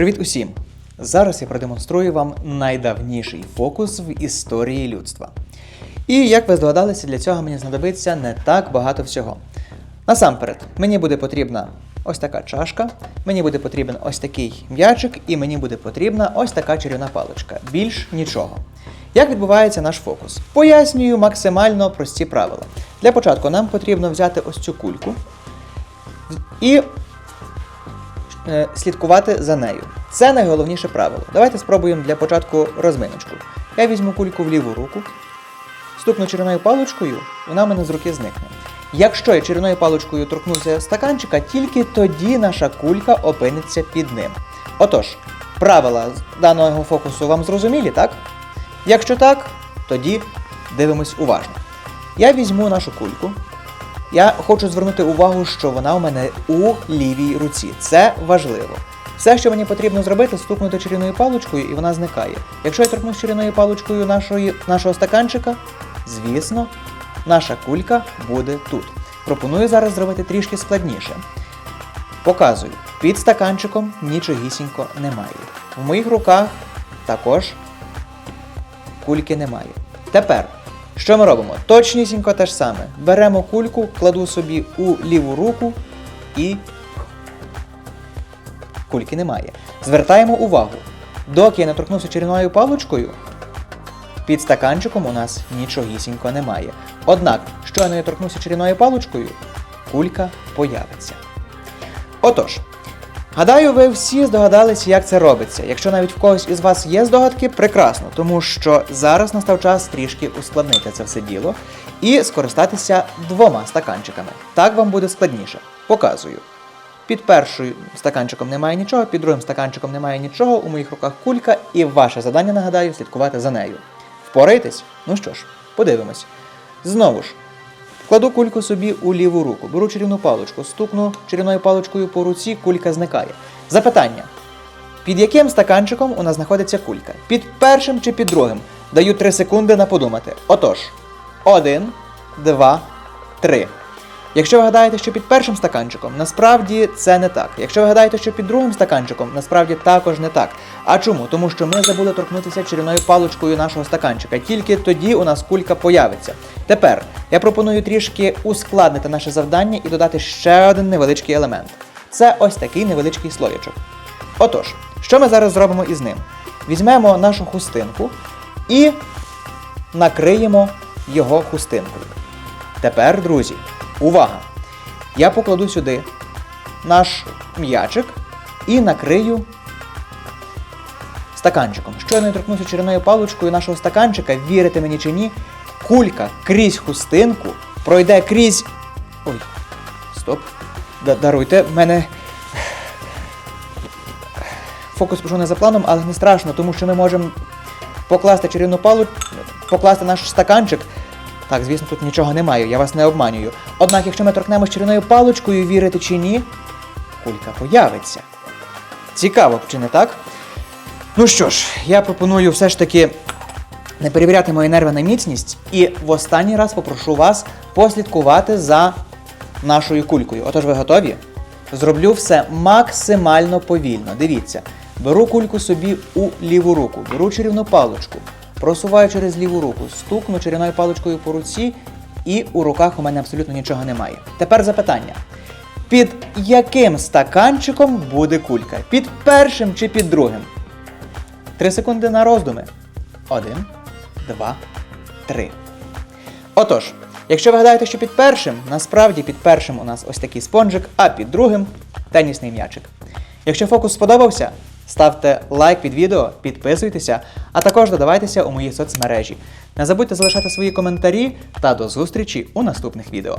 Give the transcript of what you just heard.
Привіт усім! Зараз я продемонструю вам найдавніший фокус в історії людства. І як ви здогадалися, для цього мені знадобиться не так багато всього. Насамперед, мені буде потрібна ось така чашка, мені буде потрібен ось такий м'ячик, і мені буде потрібна ось така чарівна паличка. Більш нічого. Як відбувається наш фокус? Пояснюю максимально прості правила. Для початку нам потрібно взяти ось цю кульку і слідкувати за нею. Це найголовніше правило. Давайте спробуємо для початку розминочку. Я візьму кульку в ліву руку, стукну чарівною паличкою, вона мене з руки зникне. Якщо я чарівною паличкою торкнуся стаканчика, тільки тоді наша кулька опиниться під ним. Отож, правила даного фокусу вам зрозумілі, так? Якщо так, тоді дивимось уважно. Я візьму нашу кульку, я хочу звернути увагу, що вона у мене у лівій руці. Це важливо. Все, що мені потрібно зробити, стукнути чарівною паличкою, і вона зникає. Якщо я торкнусь чарівною паличкою нашої, нашого стаканчика, звісно, наша кулька буде тут. Пропоную зараз зробити трішки складніше. Показую, під стаканчиком нічогісінько немає. В моїх руках також кульки немає. Тепер, що ми робимо? Точнісінько те ж саме. Беремо кульку, кладу собі у ліву руку і кульки немає. Звертаємо увагу. Доки я не торкнувся чарівною паличкою, під стаканчиком у нас нічогісінько немає. Однак, щойно я торкнувся чарівною паличкою, кулька появиться. Отож, гадаю, ви всі здогадалися, як це робиться. Якщо навіть в когось із вас є здогадки, прекрасно, тому що зараз настав час трішки ускладнити це все діло і скористатися двома стаканчиками. Так вам буде складніше. Показую. Під першим стаканчиком немає нічого, під другим стаканчиком немає нічого, у моїх руках кулька, і ваше завдання, нагадаю, слідкувати за нею. Впораєтесь? Ну що ж, подивимось. Знову ж, кладу кульку собі у ліву руку, беру чарівну паличку, стукну чарівною паличкою по руці, кулька зникає. Запитання: під яким стаканчиком у нас знаходиться кулька? Під першим чи під другим? Даю 3 секунди на подумати. Отож, один, два, три. Якщо ви гадаєте, що під першим стаканчиком, насправді це не так. Якщо ви гадаєте, що під другим стаканчиком, насправді також не так. А чому? Тому що ми забули торкнутися чарівною паличкою нашого стаканчика. Тільки тоді у нас кулька появиться. Тепер я пропоную трішки ускладнити наше завдання і додати ще один невеличкий елемент. Це ось такий невеличкий слоєчок. Отож, що ми зараз зробимо із ним? Візьмемо нашу хустинку і накриємо його хустинкою. Тепер, друзі, увага! Я покладу сюди наш м'ячик і накрию стаканчиком. Щойно я торкнуся чарівною паличкою нашого стаканчика, вірите мені чи ні, кулька крізь хустинку пройде крізь. Ой, стоп. Да- Даруйте, в мене. Фокус пішов не за планом, але не страшно, тому що ми можемо покласти чарівну палу, покласти наш стаканчик. Так, звісно, тут нічого немає, я вас не обманюю. Однак, якщо ми торкнемось чарівною паличкою, вірите чи ні, кулька появиться. Цікаво, чи не так? Ну що ж, я пропоную все ж таки не перевіряти мої нерви на міцність і в останній раз попрошу вас послідкувати за нашою кулькою. Отож, ви готові? Зроблю все максимально повільно. Дивіться, беру кульку собі у ліву руку, беру чарівну паличку, просуваю через ліву руку, стукну чарівною паличкою по руці, і у руках у мене абсолютно нічого немає. Тепер запитання. Під яким стаканчиком буде кулька? Під першим чи під другим? Три секунди на роздуми. Один, два, три. Отож, якщо ви гадаєте, що під першим, насправді під першим у нас ось такий спонжик, а під другим тенісний м'ячик. Якщо фокус сподобався, ставте лайк під відео, підписуйтеся, а також додавайтеся у мої соцмережі. Не забудьте залишати свої коментарі та до зустрічі у наступних відео.